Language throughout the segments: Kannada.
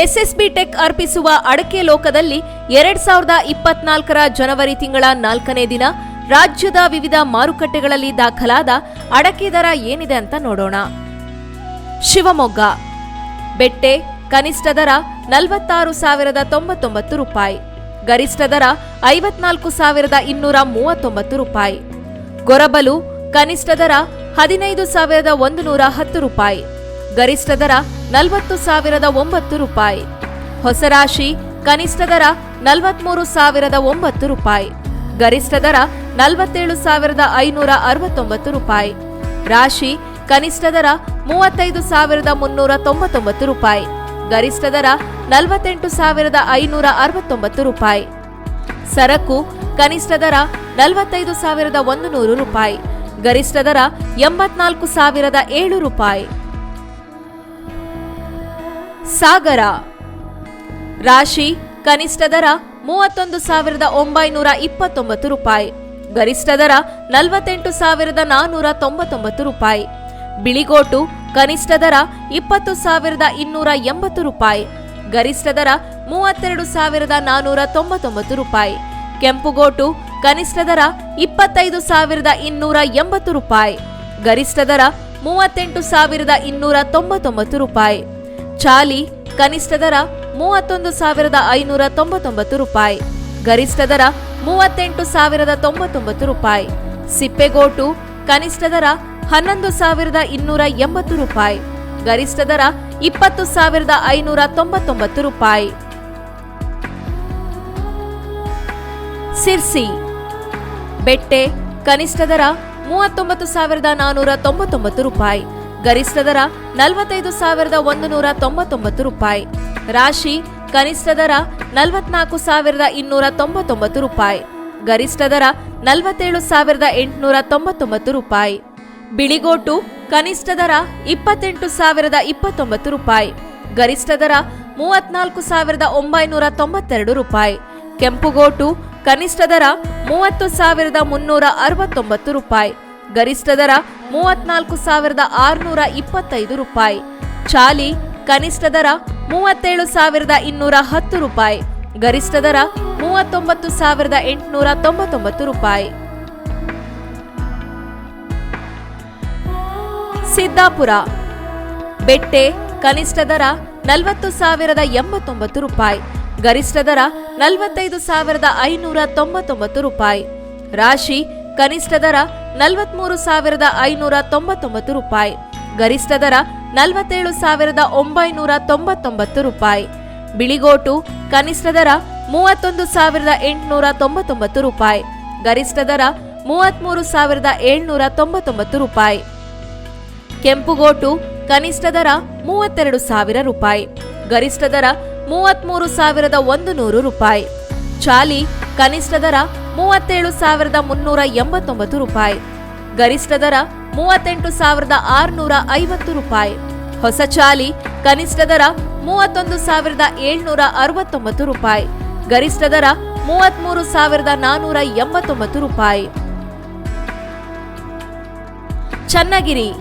ಎಸ್ಎಸ್ಬಿ ಟೆಕ್ ಅರ್ಪಿಸುವ ಅಡಕೆ ಲೋಕದಲ್ಲಿ ಎರಡ್ ಸಾವಿರದ ಇಪ್ಪತ್ನಾಲ್ಕರ ಜನವರಿ ತಿಂಗಳ ನಾಲ್ಕನೇ ದಿನ ರಾಜ್ಯದ ವಿವಿಧ ಮಾರುಕಟ್ಟೆಗಳಲ್ಲಿ ದಾಖಲಾದ ಅಡಕೆ ದರ ಏನಿದೆ ಅಂತ ನೋಡೋಣ. ಶಿವಮೊಗ್ಗ. ಬೆಟ್ಟೆ ಕನಿಷ್ಠ ದರ ನಲವತ್ತಾರು ಸಾವಿರದ ತೊಂಬತ್ತೊಂಬತ್ತು ರೂಪಾಯಿ, ಗರಿಷ್ಠ ದರ ಐವತ್ನಾಲ್ಕು ಸಾವಿರದ ಇನ್ನೂರ ಮೂವತ್ತೊಂಬತ್ತು ರೂಪಾಯಿ, ಗೊರಬಲು ಕನಿಷ್ಠ ದರ ಹದಿನೈದು ಸಾವಿರದ ಒಂದು ನೂರ ಹತ್ತು ರೂಪಾಯಿ ಗರಿಷ್ಠ ದರ ನಲವತ್ತು ಸಾವಿರದ ಒಂಬತ್ತು ರೂಪಾಯಿ. ಹೊಸ ರಾಶಿ ಕನಿಷ್ಠ ದರ ನಲವತ್ಮೂರು ಸಾವಿರದ ಒಂಬತ್ತು ರೂಪಾಯಿ. ಗರಿಷ್ಠ ದರ ನಲವತ್ತೇಳು ಸಾವಿರದ ಐನೂರ ಅರವತ್ತೊಂಬತ್ತು ರೂಪಾಯಿ. ರಾಶಿ ಕನಿಷ್ಠ ದರ ಮೂವತ್ತೈದು ಸಾವಿರದ ಮುನ್ನೂರ ತೊಂಬತ್ತೊಂಬತ್ತು ರೂಪಾಯಿ. ಗರಿಷ್ಠ ದರ ನಲವತ್ತೆಂಟು ಸಾವಿರದ ಐನೂರ ಅರವತ್ತೊಂಬತ್ತು ರೂಪಾಯಿ. ಸರಕು ಕನಿಷ್ಠ ದರ ನಲವತ್ತೈದು ಸಾವಿರದ ಒಂದು ನೂರು ರೂಪಾಯಿ. ಗರಿಷ್ಠ ದರ ಎಂಬತ್ನಾಲ್ಕು ಸಾವಿರದ ಏಳು ರೂಪಾಯಿ. ಸಾಗರ. ರಾಶಿ, ಕನಿಷ್ಠ ದರ ಮೂವತ್ತೊಂದು ಸಾವಿರದ ಒಂಬೈನೂರ ಇಪ್ಪತ್ತೊಂಬತ್ತು ರೂಪಾಯಿ. ಗರಿಷ್ಠ ದರ ನಲವತ್ತೆಂಟು ಸಾವಿರದ ನಾನ್ನೂರ ತೊಂಬತ್ತೊಂಬತ್ತು ರೂಪಾಯಿ. ಬಿಳಿಗೋಟು, ಕನಿಷ್ಠ ದರ ಇಪ್ಪತ್ತು ಸಾವಿರದ ಇನ್ನೂರ ಎಂಬತ್ತು ರೂಪಾಯಿ. ಗರಿಷ್ಠ ದರ ಮೂವತ್ತೆರಡು ಸಾವಿರದ ನಾನ್ನೂರ ತೊಂಬತ್ತೊಂಬತ್ತು ರೂಪಾಯಿ. ಕೆಂಪುಗೋಟು, ಕನಿಷ್ಠ ದರ ಇಪ್ಪತ್ತೈದು ಸಾವಿರದ ಇನ್ನೂರ ಎಂಬತ್ತು ರೂಪಾಯಿ. ಗರಿಷ್ಠ ದರ ಮೂವತ್ತೆಂಟು ಸಾವಿರದ ಇನ್ನೂರ ತೊಂಬತ್ತೊಂಬತ್ತು ರೂಪಾಯಿ. ಚಾಲಿ ಕನಿಷ್ಠ ದರ ಮೂವತ್ತೊಂದು ಸಾವಿರದ ಐನೂರ ತೊಂಬತ್ತೊಂಬತ್ತು ರೂಪಾಯಿ, ಗರಿಷ್ಠ ದರ ಮೂವತ್ತೆಂಟು ಸಾವಿರದ ತೊಂಬತ್ತೊಂಬತ್ತು ರೂಪಾಯಿ, ಸಿಪ್ಪೆಗೋಟು ಕನಿಷ್ಠ ದರ ಹನ್ನೊಂದು ಸಾವಿರದ ಇನ್ನೂರ ಎಂಬತ್ತು ರೂಪಾಯಿ, ಗರಿಷ್ಠ ದರ ಇಪ್ಪತ್ತು ಸಾವಿರದ ಐನೂರ ತೊಂಬತ್ತೊಂಬತ್ತು ರೂಪಾಯಿ. ಸಿರ್ಸಿ ಬೆಟ್ಟೆ ಕನಿಷ್ಠ ದರ ಮೂವತ್ತೊಂಬತ್ತು ಸಾವಿರದ ನಾನೂರ ತೊಂಬತ್ತೊಂಬತ್ತು ರೂಪಾಯಿ ಗರಿಷ್ಠ ದರ ನಲವತ್ತೈದು ಸಾವಿರದ ಒಂದು ನೂರ ತೊಂಬತ್ತೊಂಬತ್ತು ರೂಪಾಯಿ. ರಾಶಿ ಕನಿಷ್ಠ ದರ ನಲವತ್ನಾಲ್ಕು ಸಾವಿರದ ಇನ್ನೂರ ತೊಂಬತ್ತೊಂಬತ್ತು ರೂಪಾಯಿ. ಗರಿಷ್ಠ ದರ ನಲವತ್ತೇಳು ಸಾವಿರದ ಎಂಟುನೂರ ತೊಂಬತ್ತೊಂಬತ್ತು ರೂಪಾಯಿ. ಬಿಳಿಗೋಟು ಕನಿಷ್ಠ ದರ ಇಪ್ಪತ್ತೆಂಟು ಸಾವಿರದ ಇಪ್ಪತ್ತೊಂಬತ್ತು ರೂಪಾಯಿ. ಗರಿಷ್ಠ ದರ ಮೂವತ್ನಾಲ್ಕು ಸಾವಿರದ ಒಂಬೈನೂರ ತೊಂಬತ್ತೆರಡು ರೂಪಾಯಿ. ಕೆಂಪುಗೋಟು ಕನಿಷ್ಠ ದರ ಮೂವತ್ತು ಸಾವಿರದ ಮುನ್ನೂರ ಅರವತ್ತೊಂಬತ್ತು ರೂಪಾಯಿ. ಗರಿಷ್ಠ ದರ ಮೂವತ್ನಾಲ್ಕು ಸಾವಿರದ ಆರುನೂರ ಇಪ್ಪತ್ತೈದು ರೂಪಾಯಿ. ಚಾಲಿ ಕನಿಷ್ಠ ದರ ಮೂವತ್ತೇಳು ಸಾವಿರದ ಇನ್ನೂರ ಹತ್ತು ರೂಪಾಯಿ. ಗರಿಷ್ಠ ದರ ಮೂವತ್ತೊಂಬತ್ತು ಸಾವಿರದ ಎಂಟುನೂರ ತೊಂಬತ್ತೊಂಬತ್ತು ರೂಪಾಯಿ. ಸಿದ್ದಾಪುರ ಬೆಟ್ಟೆ ಕನಿಷ್ಠ ದರ ನಲವತ್ತು ಸಾವಿರದ ಎಂಬತ್ತೊಂಬತ್ತು ರೂಪಾಯಿ. ಗರಿಷ್ಠ ದರ ನಲವತ್ತೈದು ಸಾವಿರದ ಐನೂರ ತೊಂಬತ್ತೊಂಬತ್ತು ರೂಪಾಯಿ. ರಾಶಿ ಕನಿಷ್ಠ ದರ ನಲವತ್ಮೂರು ಸಾವಿರದ ಐನೂರ ತೊಂಬತ್ತೊಂಬತ್ತು ರೂಪಾಯಿ. ಗರಿಷ್ಠ ದರ ನಲವತ್ತೇಳು ಸಾವಿರದ ಒಂಬೈನೂರ ತೊಂಬತ್ತೊಂಬತ್ತು ರೂಪಾಯಿ. ಬಿಳಿಗೋಟು ಕನಿಷ್ಠ ದರ ಮೂವತ್ತೊಂದು ಸಾವಿರದ ಎಂಟುನೂರ ತೊಂಬತ್ತೊಂಬತ್ತು ರೂಪಾಯಿ. ಗರಿಷ್ಠ ದರ ಮೂವತ್ಮೂರು ಸಾವಿರದ ಏಳ್ನೂರ ತೊಂಬತ್ತೊಂಬತ್ತು ರೂಪಾಯಿ. ಕೆಂಪುಗೋಟು ಕನಿಷ್ಠ ದರ ಮೂವತ್ತೆರಡು ಸಾವಿರ ರೂಪಾಯಿ. ಗರಿಷ್ಠ ದರ ಮೂವತ್ಮೂರು ಸಾವಿರದ ಒಂದು ನೂರು ರೂಪಾಯಿ. ಚಾಲಿ ಕನಿಷ್ಠ ದರ ಮೂವತ್ತೇಳು ಸಾವಿರದ ಮುನ್ನೂರ ಎಂಬತ್ತೊಂಬತ್ತು ರೂಪಾಯಿ. ಗರಿಷ್ಠ ದರ ಮೂವತ್ತೆಂಟು ಸಾವಿರದ ಆರುನೂರ ಐವತ್ತು ರೂಪಾಯಿ. ಹೊಸ ಚಾಲಿ ಕನಿಷ್ಠ ದರ ಮೂವತ್ತೊಂದು ಸಾವಿರದ ಏಳ್ನೂರ ಅರವತ್ತೊಂಬತ್ತು ರೂಪಾಯಿ. ಗರಿಷ್ಠ ದರ ಮೂವತ್ಮೂರು ಸಾವಿರದ ನಾನ್ನೂರ ಎಂಬತ್ತೊಂಬತ್ತು ರೂಪಾಯಿ. ಚನ್ನಗಿರಿ.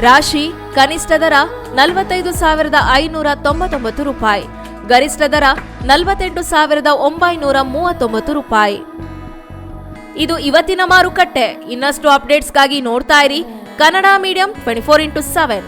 ರಾಶಿ ಕನಿಷ್ಠ ದರ ನಲವತ್ತೈದು ಸಾವಿರದ ಐನೂರ ತೊಂಬತ್ತೊಂಬತ್ತು ರೂಪಾಯಿ. ಗರಿಷ್ಠ ದರ ನಲವತ್ತೆಂಟು ಸಾವಿರದ ಒಂಬೈನೂರ ಮೂವತ್ತೊಂಬತ್ತು ರೂಪಾಯಿ. ಇದು ಇವತ್ತಿನ ಮಾರುಕಟ್ಟೆ. ಇನ್ನಷ್ಟು ಅಪ್ಡೇಟ್ಸ್ಗಾಗಿ ನೋಡ್ತಾ ಇರಿ Kannada medium twenty four into seven